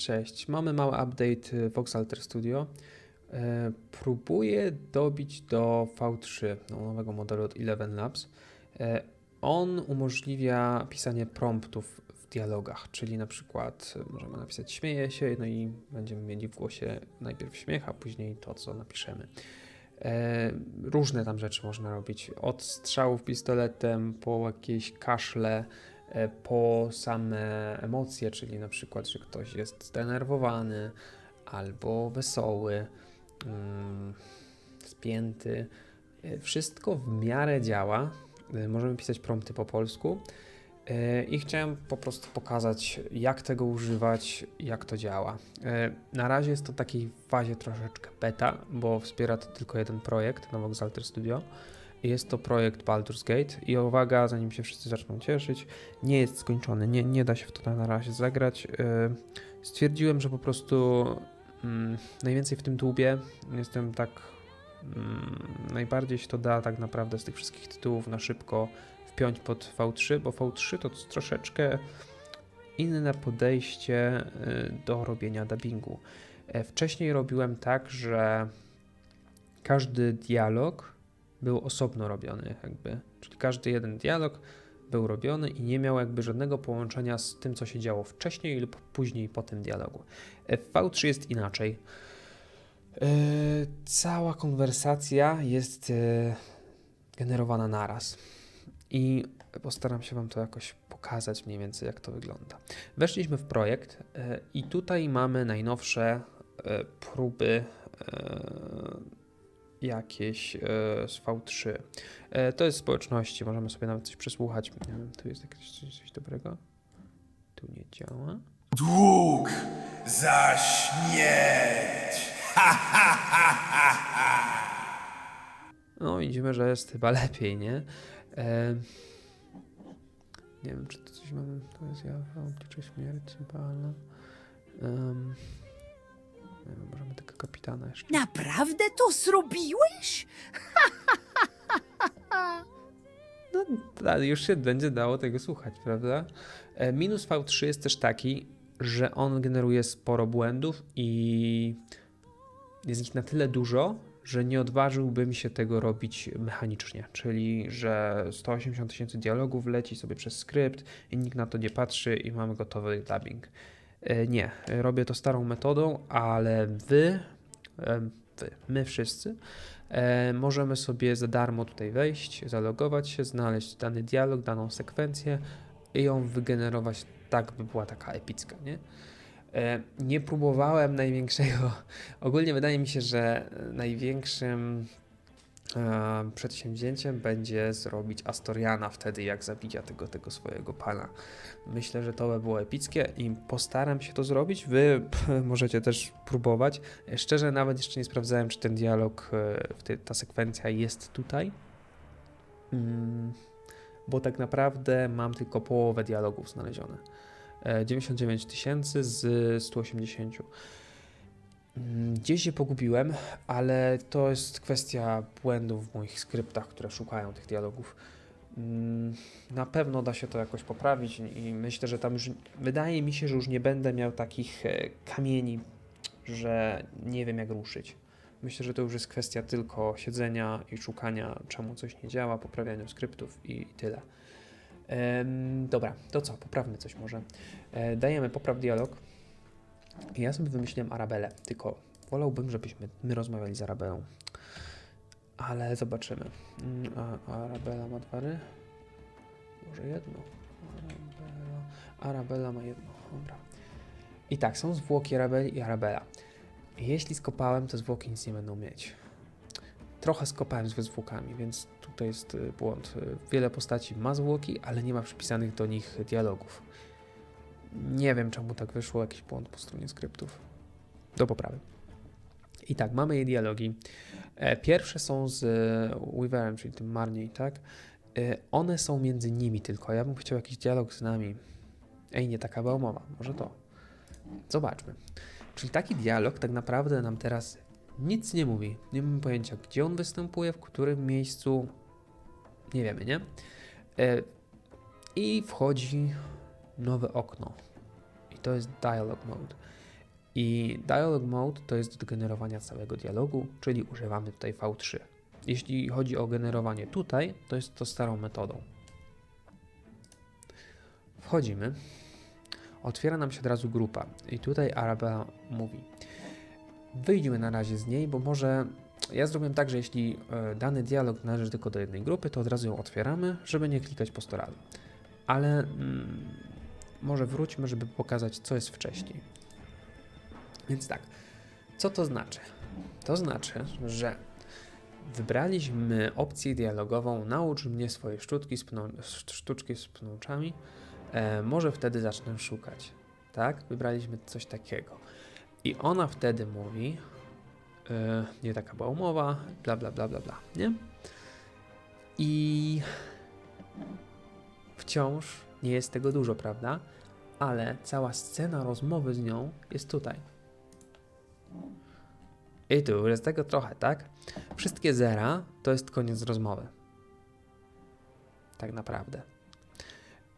Cześć, mamy mały update y, Vox Alter Studio. E, Próbuję dobić do V3, no, nowego modelu od Eleven Labs. E, On umożliwia pisanie promptów w dialogach, czyli na przykład y, możemy napisać śmieję się, no i będziemy mieli w głosie najpierw śmiech, a później to, co napiszemy. E, Różne tam rzeczy można robić, od strzałów pistoletem po jakieś kaszle, po same emocje, czyli na przykład, że ktoś jest zdenerwowany albo wesoły, mm, spięty. E, Wszystko w miarę działa. E, Możemy pisać prompty po polsku. E, I chciałem po prostu pokazać, jak tego używać, jak to działa. E, Na razie jest to takiej fazie troszeczkę beta, bo wspiera to tylko jeden projekt, Nowo Alter Studio. Jest to projekt Baldur's Gate i uwaga, zanim się wszyscy zaczną cieszyć, nie jest skończony, nie, nie da się w to na razie zagrać. Yy, Stwierdziłem, że po prostu mm, najwięcej w tym dłubię. Jestem tak. Mm, najbardziej się to da tak naprawdę z tych wszystkich tytułów na szybko wpiąć pod V3, bo V3 to troszeczkę inne podejście y, do robienia dubbingu. E, Wcześniej robiłem tak, że każdy dialog był osobno robiony, jakby. Czyli każdy jeden dialog był robiony i nie miał jakby żadnego połączenia z tym, co się działo wcześniej lub później po tym dialogu. W V3 jest inaczej. E, Cała konwersacja jest e, generowana naraz. I postaram się Wam to jakoś pokazać mniej więcej, jak to wygląda. Weszliśmy w projekt e, i tutaj mamy najnowsze próby jakieś e, z V3. E, To jest społeczności, możemy sobie nawet coś przesłuchać. Nie wiem, tu jest jakieś coś, coś dobrego. Tu nie działa. Dług za śmierć. No, widzimy, że jest chyba lepiej, nie? E, nie wiem, czy to coś mamy. To jest ja w oblicze śmierci, pana. Um, nie wiem, możemy tego kapitana jeszcze. Naprawdę to zrobiłeś? No, ale już się będzie dało tego słuchać, prawda? E, Minus V3 jest też taki, że on generuje sporo błędów i jest ich na tyle dużo, że nie odważyłbym się tego robić mechanicznie. Czyli, że 180 tysięcy dialogów leci sobie przez skrypt i nikt na to nie patrzy i mamy gotowy dubbing. E, Nie, robię to starą metodą, ale wy, e, wy my wszyscy, E, możemy sobie za darmo tutaj wejść, zalogować się, znaleźć dany dialog, daną sekwencję i ją wygenerować tak, by była taka epicka, nie? Nie próbowałem największego. Ogólnie wydaje mi się, że największym przedsięwzięciem będzie zrobić Astoriana wtedy, jak zabija tego, tego swojego pana. Myślę, że to by było epickie i postaram się to zrobić. Wy możecie też próbować. E, Szczerze, nawet jeszcze nie sprawdzałem, czy ten dialog, e, ta sekwencja jest tutaj. Mm, bo tak naprawdę mam tylko połowę dialogów znalezione. E, 99 tysięcy z 180. Mm, Gdzieś się pogubiłem, ale to jest kwestia błędów w moich skryptach, które szukają tych dialogów. Mm, Na pewno da się to jakoś poprawić i myślę, że tam już wydaje mi się, że już nie będę miał takich e, kamieni, że nie wiem jak ruszyć. Myślę, że to już jest kwestia tylko siedzenia i szukania, czemu coś nie działa, poprawiania skryptów i, tyle. Em, dobra, to co? Poprawmy coś może. E, dajemy popraw dialog. I ja sobie wymyśliłem Arabelę, tylko wolałbym, żebyśmy my rozmawiali z Arabelą. Ale zobaczymy. Mm, A, Arabela ma dwa ry? Może jedno? Arabela ma jedno, dobra. I tak, są zwłoki Arabeli i Arabela. Jeśli skopałem, to zwłoki nic nie będą mieć. Trochę skopałem z zwłokami, więc tutaj jest y, błąd. Y, Wiele postaci ma zwłoki, ale nie ma przypisanych do nich dialogów. Nie wiem, czemu tak wyszło, jakiś błąd po stronie skryptów. Do poprawy. I tak, mamy jej dialogi. E, Pierwsze są z e, Weaverem, czyli tym Marniej, tak? E, One są między nimi tylko. Ja bym chciał jakiś dialog z nami. Ej, nie taka była umowa. Może to. Zobaczmy. Czyli taki dialog tak naprawdę nam teraz nic nie mówi. Nie mamy pojęcia, gdzie on występuje, w którym miejscu. Nie wiemy, nie? I wchodzi nowe okno. I to jest dialog mode. I dialog mode to jest do generowania całego dialogu, czyli używamy tutaj V3. Jeśli chodzi o generowanie tutaj, to jest to starą metodą. Wchodzimy. Otwiera nam się od razu grupa. I tutaj Arabella mówi: Wyjdźmy na razie z niej, bo może. Ja zrobiłem tak, że jeśli e, dany dialog należy tylko do jednej grupy, to od razu ją otwieramy, żeby nie klikać po 100 razy. Ale mm, może wróćmy, żeby pokazać, co jest wcześniej. Więc tak, co to znaczy? To znaczy, że wybraliśmy opcję dialogową Naucz mnie swoje sztuczki z, pną, sztuczki z pnączami. E, może wtedy zacznę szukać. Tak? Wybraliśmy coś takiego. I ona wtedy mówi, e, nie taka była umowa, bla, bla, bla, bla, bla, nie? I wciąż nie jest tego dużo, prawda? Ale cała scena rozmowy z nią jest tutaj. I tu jest tego trochę, tak? Wszystkie zera to jest koniec rozmowy. Tak naprawdę.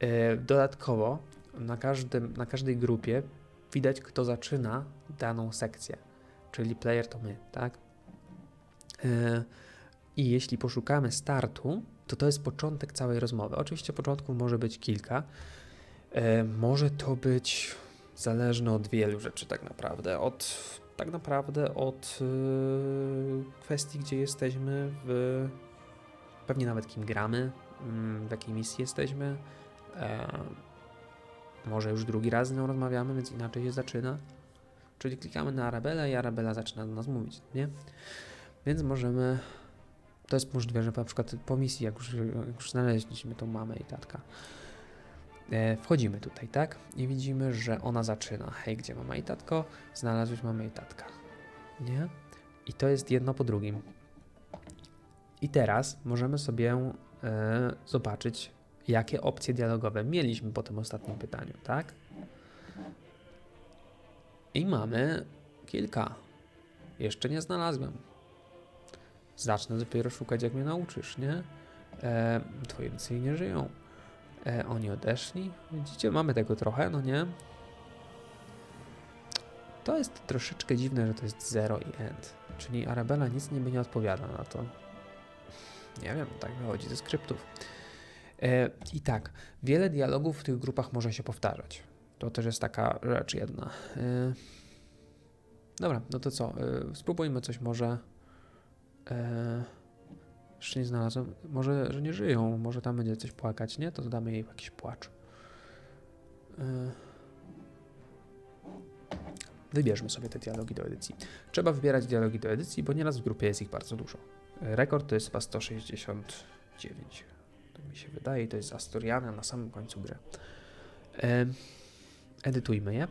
Yy, Dodatkowo na, każdym, na każdej grupie widać, kto zaczyna daną sekcję, czyli player to my, tak? Yy, I jeśli poszukamy startu, to to jest początek całej rozmowy. Oczywiście początków może być kilka. Yy, Może to być zależne od wielu rzeczy, tak naprawdę. Od tak naprawdę od yy, kwestii, gdzie jesteśmy, w, pewnie nawet kim gramy, mm, w jakiej misji jesteśmy. E, może już drugi raz z nią rozmawiamy, więc inaczej się zaczyna. Czyli klikamy na Arabelę i Arabela zaczyna do nas mówić, nie? Więc możemy. To jest możliwe, że na przykład po misji, jak już, jak już znaleźliśmy tą mamę i tatka, e, wchodzimy tutaj, tak? I widzimy, że ona zaczyna. Hej, gdzie mama i tatko? Znalazłeś mamę i tatka. Nie? I to jest jedno po drugim. I teraz możemy sobie e, zobaczyć, jakie opcje dialogowe mieliśmy po tym ostatnim pytaniu, tak? I mamy kilka. Jeszcze nie znalazłem. Zacznę dopiero szukać, jak mnie nauczysz, nie? E, twoi rodzice nie żyją. E, oni odeszli. Widzicie, mamy tego trochę, no nie? To jest troszeczkę dziwne, że to jest zero i end. Czyli Arabella nic niby nie odpowiada na to. Nie wiem, tak wychodzi ze skryptów. E, I tak, wiele dialogów w tych grupach może się powtarzać. To też jest taka rzecz jedna. E, dobra, no to co? E, spróbujmy coś może. E, jeszcze nie znalazłem. Może, że nie żyją. Może tam będzie coś płakać, nie? To dodamy jej jakiś płacz. E, Wybierzmy sobie te dialogi do edycji. Trzeba wybierać dialogi do edycji, bo nieraz w grupie jest ich bardzo dużo. Rekord to jest chyba 169. Tak mi się wydaje, to jest Astoriana na samym końcu gry. E, edytujmy je.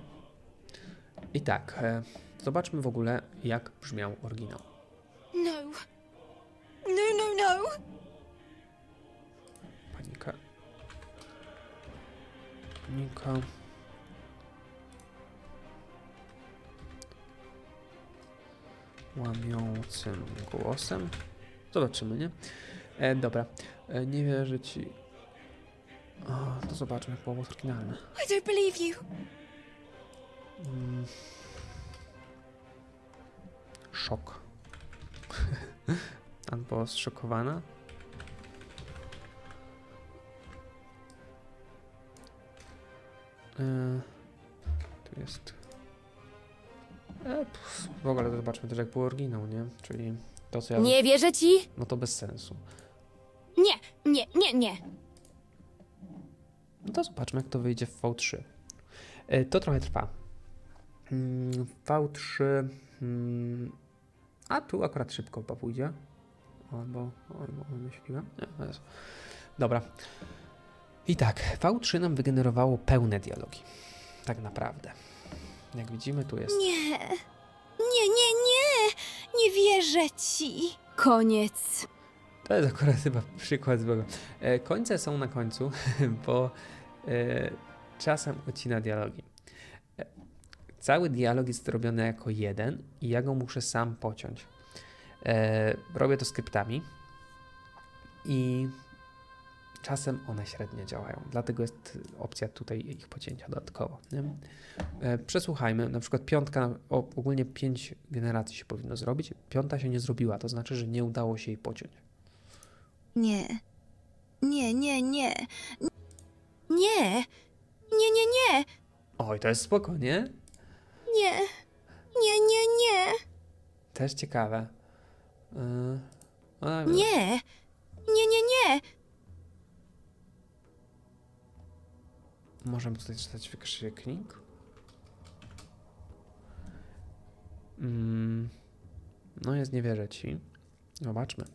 I tak, e, zobaczmy w ogóle, jak brzmiał oryginał. Panika. Łamiącym głosem. Zobaczymy, nie? E, dobra. E, nie wierzę ci. O, to zobaczmy, jak było oryginalne. I don't believe you. Mm. Szok. Albo zszokowana. E, tu jest. E, pff, w ogóle to zobaczmy też jak był oryginał, nie? Czyli to co ja... Nie wierzę ci. No to bez sensu. Nie, nie, nie, nie. No to zobaczmy, jak to wyjdzie w V3. E, To trochę trwa. Mm, V3. mm, A tu akurat szybko chyba pójdzie. Albo, albo myśliłem. Nie, jest. Dobra. I tak, V3 nam wygenerowało pełne dialogi. Tak naprawdę. Jak widzimy, tu jest. Nie. Nie, nie, nie. Nie wierzę ci. Koniec. To jest akurat chyba przykład złego. E, końce są na końcu, bo e, czasem odcina dialogi. E, cały dialog jest robiony jako jeden i ja go muszę sam pociąć. E, robię to skryptami i czasem one średnio działają. Dlatego jest opcja tutaj ich pocięcia dodatkowo. Nie? E, Przesłuchajmy, na przykład piątka, ogólnie pięć generacji się powinno zrobić, piąta się nie zrobiła, to znaczy, że nie udało się jej pociąć. Nie. Nie, nie, nie. Nie. Nie, nie, nie. Oj, to jest spoko, nie? Nie. Nie, nie, nie. Też ciekawe. Yy, ale- Nie. Nie, nie, nie. Możemy tutaj czytać wykrzyknik. Mm, no jest, nie wierzę ci. Zobaczmy.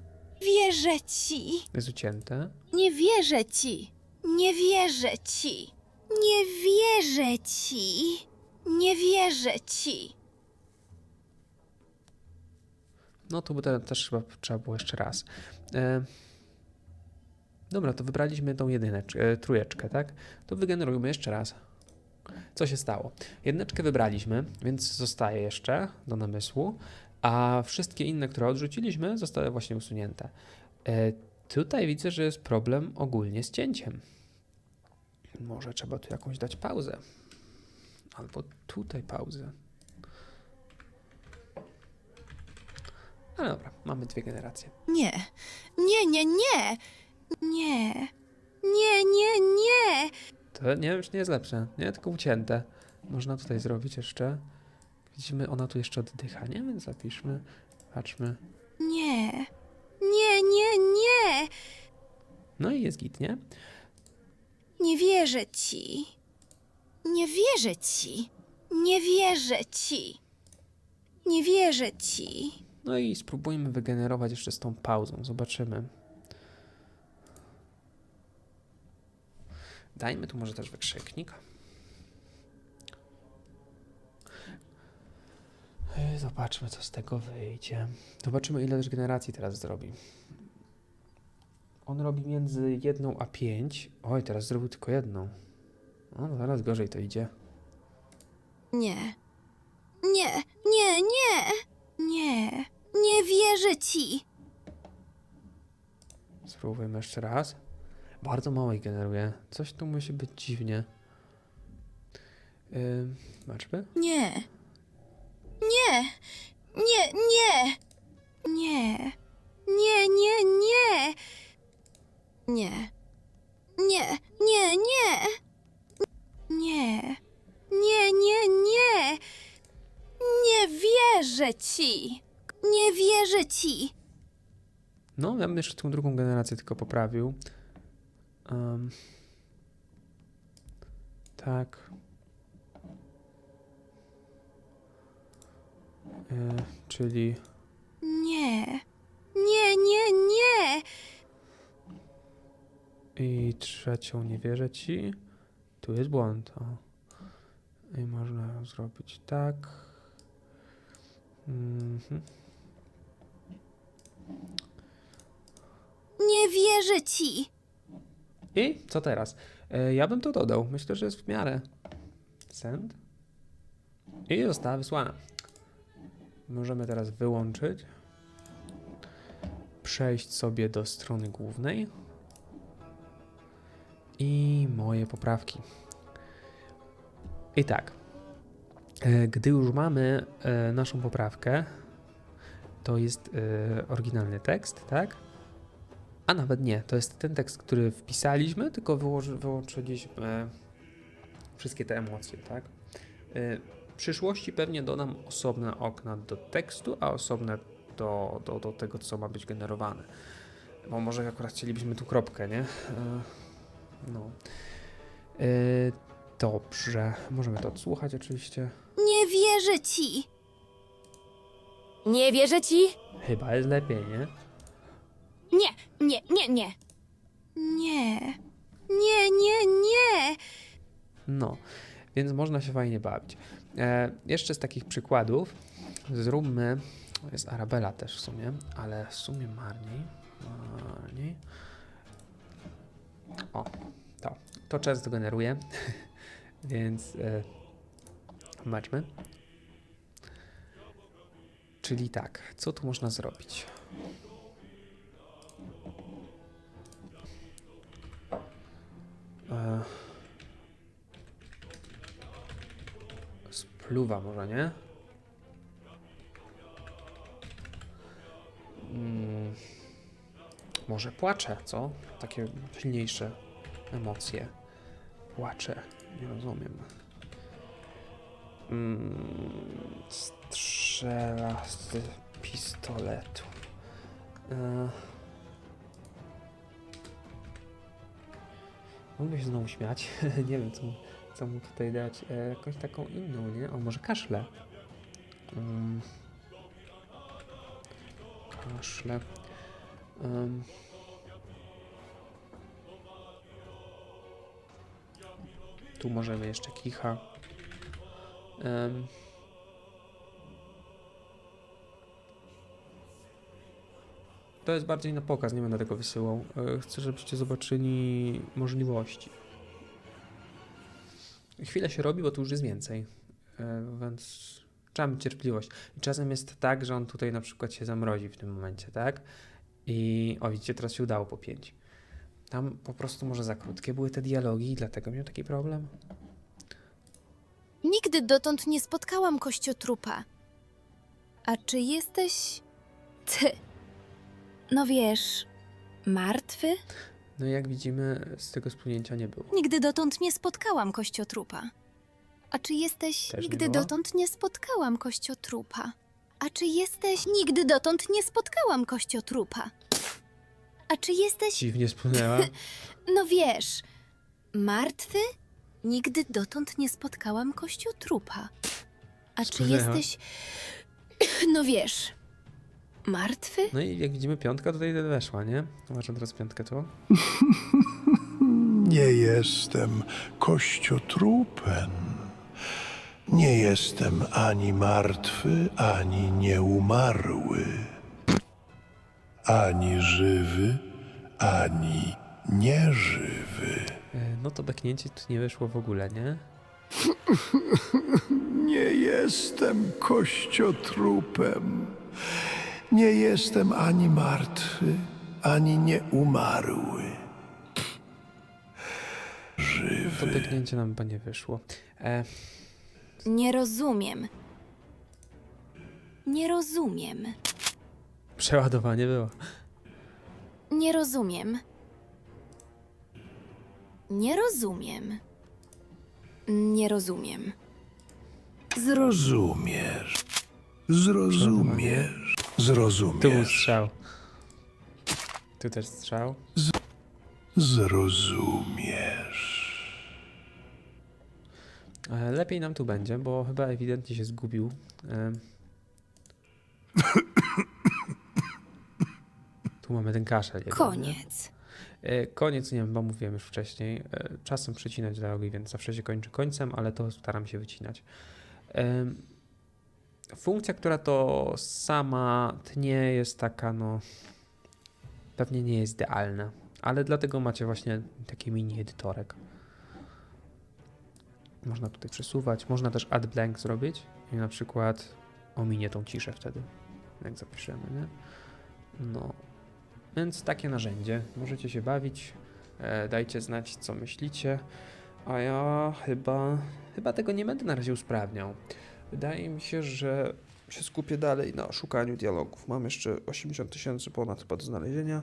Wierzę ci. Jest ucięte. Nie wierzę ci. Nie wierzę ci. Nie wierzę ci. Nie wierzę ci. No to by te, też chyba trzeba było jeszcze raz. E, dobra, to wybraliśmy tą jedyneczkę, e, trójeczkę, tak? To wygenerujmy jeszcze raz. Co się stało? Jedyneczkę wybraliśmy, więc zostaje jeszcze do namysłu, a wszystkie inne, które odrzuciliśmy, zostały właśnie usunięte. E, tutaj widzę, że jest problem ogólnie z cięciem. Może trzeba tu jakąś dać pauzę. Albo tutaj pauzę. Ale dobra, mamy dwie generacje. Nie. Nie, nie, nie. Nie. Nie, nie, nie. To nie już nie jest lepsze, nie? Tylko ucięte. Można tutaj zrobić jeszcze. Widzimy, ona tu jeszcze oddycha, nie? Więc zapiszmy, patrzmy. Nie. Nie, nie, nie. No i jest git, nie? Nie wierzę ci. Nie wierzę ci. Nie wierzę ci. Nie wierzę ci. No i spróbujmy wygenerować jeszcze z tą pauzą. Zobaczymy. Dajmy tu może też wykrzyknik. Zobaczmy, co z tego wyjdzie. Zobaczymy, ile też generacji teraz zrobi. On robi między jedną a pięć. Oj, teraz zrobił tylko jedną. No, zaraz gorzej to idzie. Nie. Nie, nie, nie. Nie. Nie wierzę ci. Spróbujmy jeszcze raz. Bardzo mało ich generuje. Coś tu musi być dziwnie. Yy, zobaczmy. Nie. Nie. Nie, nie. Nie. Nie, nie, nie. Nie. Nie, nie, nie. Nie. Nie, nie, nie. Nie wierzę ci. Nie wierzę ci. No, ja bym jeszcze tą drugą generację tylko poprawił. Em, tak. Yy, czyli Nie. Nie, nie, nie. i trzecią nie wierzę ci. Tu jest błąd. O. I można zrobić tak. Mhm. Nie wierzę ci. I co teraz? E, Ja bym to dodał. Myślę, że jest w miarę. Send. I została wysłana. Możemy teraz wyłączyć. Przejść sobie do strony głównej. I moje poprawki. I tak. e, Gdy już mamy e, naszą poprawkę, to jest oryginalny tekst, tak? A nawet nie, to jest ten tekst, który wpisaliśmy, tylko wyłoży, wyłączyliśmy wszystkie te emocje, tak? Y, W przyszłości pewnie dodam osobne okna do tekstu, a osobne do, do, do tego, co ma być generowane. Bo może akurat chcielibyśmy tu kropkę, nie? Y, No. Dobrze, możemy to odsłuchać oczywiście. Nie wierzę ci. Nie wierzę ci? Chyba jest lepiej, nie? Nie, nie, nie, nie. Nie. Nie, nie, nie. No, więc można się fajnie bawić. E, jeszcze z takich przykładów zróbmy, jest Arabella też w sumie, ale w sumie marniej. marniej. O, to. To często generuje, więc e, zobaczmy. Czyli tak, co tu można zrobić? Spluwa może, nie? Mm, może płacze, co? Takie silniejsze emocje. Płacze. Nie rozumiem. Mm, strzela z pistoletu. E, Mógłby się znowu śmiać. nie wiem, co, co mu tutaj dać. E, jakąś taką inną, nie? O, może kaszle. Mm. Kaszle. Em. Tu możemy jeszcze kicha. Em. To jest bardziej na pokaz, nie będę tego wysyłał. E, Chcę, żebyście zobaczyli możliwości. Chwilę się robi, bo tu już jest więcej, E, więc trzeba mieć cierpliwość. Czasem jest tak, że on tutaj na przykład się zamrozi w tym momencie, tak? I o, widzicie, teraz się udało po pięć. Tam po prostu może za krótkie były te dialogi i dlatego miał taki problem. Nigdy dotąd nie spotkałam kościotrupa. A czy jesteś. ty? No wiesz, martwy? No i jak widzimy, z tego splunięcia nie było. Nigdy dotąd nie spotkałam kościotrupa. A czy jesteś. Też nie Nigdy było? dotąd nie spotkałam kościotrupa. A czy jesteś. Nigdy dotąd nie spotkałam kościotrupa. A czy jesteś. Dziwnie spłynęła. No wiesz, martwy? Nigdy dotąd nie spotkałam kościotrupa. A czy Wspaniała. jesteś. No wiesz, martwy? No i jak widzimy, piątka tutaj weszła, nie? Zobaczę teraz piątkę tu. Nie jestem kościotrupem. Nie jestem ani martwy, ani nieumarły. Ani żywy, ani nieżywy. E, No to beknięcie tu nie wyszło w ogóle, nie? Nie jestem kościotrupem. Nie jestem ani martwy, ani nieumarły. To Żywy. beknięcie nam chyba nie wyszło. E, Nie rozumiem. Nie rozumiem. przeładowanie było. Nie rozumiem. Nie rozumiem. Nie rozumiem. Zrozumiesz. Zrozumiesz. Tu był Zrozumiesz. strzał. Tu też strzał. Zrozumiesz. E, lepiej nam tu będzie, bo chyba ewidentnie się zgubił. E, tu mamy ten kaszel. nie? Koniec. E, Koniec, nie wiem, bo mówiłem już wcześniej. E, Czasem przecinać dialogi, więc zawsze się kończy końcem, ale to staram się wycinać. Em, Funkcja, która to sama tnie, jest taka, no. Pewnie nie jest idealna, ale dlatego macie właśnie taki mini edytorek. Można tutaj przesuwać, można też add blank zrobić i na przykład ominie tą ciszę wtedy, jak zapiszemy, nie? No, więc takie narzędzie. Możecie się bawić. E, dajcie znać, co myślicie. A ja chyba, chyba tego nie będę na razie usprawniał. Wydaje mi się, że się skupię dalej na szukaniu dialogów. Mam jeszcze 80 tysięcy ponad chyba do znalezienia,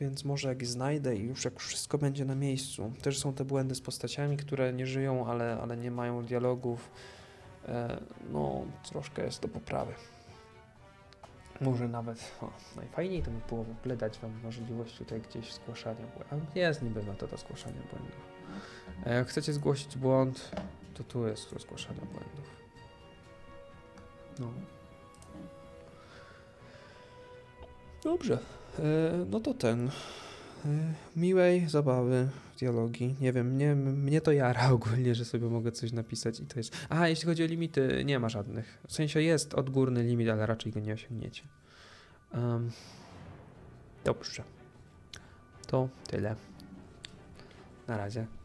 więc może jak znajdę i już jak wszystko będzie na miejscu. Też są te błędy z postaciami, które nie żyją, ale, ale nie mają dialogów. E, no, troszkę jest do poprawy. Może nawet, o, najfajniej to by było w ogóle dać Wam możliwość tutaj gdzieś zgłaszania błędów. Jest niby metoda zgłaszania błędów. A jak chcecie zgłosić błąd, to tu jest do zgłaszania błędów. No. Dobrze. E, no to ten. E, miłej zabawy, dialogi. Nie wiem, mnie, mnie to jara ogólnie, że sobie mogę coś napisać i to jest. A, jeśli chodzi o limity, nie ma żadnych. W sensie jest odgórny limit, ale raczej go nie osiągniecie. Em, dobrze. To tyle. Na razie.